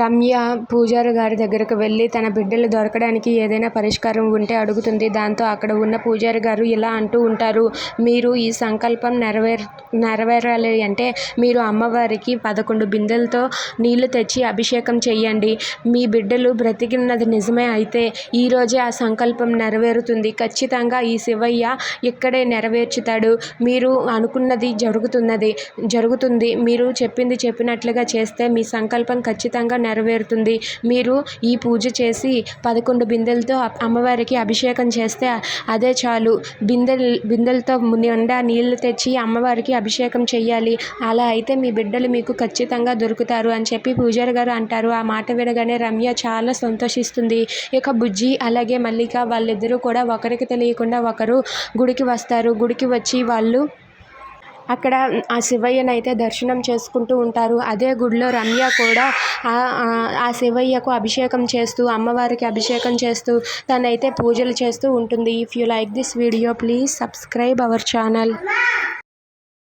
రమ్య పూజారి గారి దగ్గరకు వెళ్ళి తన బిడ్డలు దొరకడానికి ఏదైనా పరిష్కారం ఉంటే అడుగుతుంది. దాంతో అక్కడ ఉన్న పూజారి గారు ఇలా అంటూ ఉంటారు మీరు ఈ సంకల్పం నెరవేర్ నెరవేరాలి అంటే మీరు అమ్మవారికి పదకొండు బిందెలతో నీళ్ళు తెచ్చి అభిషేకం చేయండి మీ బిడ్డలు బ్రతికినది నిజమే అయితే ఈరోజే ఆ సంకల్పం నెరవేరుతుంది. ఖచ్చితంగా ఈ శివయ్య ఇక్కడే నెరవేర్చుతాడు. మీరు అనుకున్నది జరుగుతున్నది జరుగుతుంది. మీరు చెప్పింది చెప్పినట్లుగా చేస్తే మీ సంకల్పం ఖచ్చితంగా నెరవేరుతుంది. మీరు ఈ పూజ చేసి పదకొండు బిందెలతో అమ్మవారికి అభిషేకం చేస్తే అదే చాలు. బిందెలు బిందెలతో నిండా నీళ్ళు తెచ్చి అమ్మవారికి అభిషేకం చేయాలి అలా అయితే మీ బిడ్డలు మీకు ఖచ్చితంగా దొరుకుతారు అని చెప్పి పూజారి గారు అంటారు. ఆ మాట వినగానే రమ్య చాలా సంతోషిస్తుంది. ఇక బుజ్జి అలాగే మల్లిక వాళ్ళిద్దరూ కూడా ఒకరికి తెలియకుండా ఒకరు గుడికి వస్తారు. గుడికి వచ్చి వాళ్ళు అక్కడ ఆ శివయ్యనైతే దర్శనం చేసుకుంటూ ఉంటారు. అదే గుడిలో రమ్య కూడా ఆ- ఆ శివయ్యకు అభిషేకం చేస్తూ అమ్మవారికి అభిషేకం చేస్తూ తనైతే పూజలు చేస్తూ ఉంటుంది. If you like this video please subscribe our channel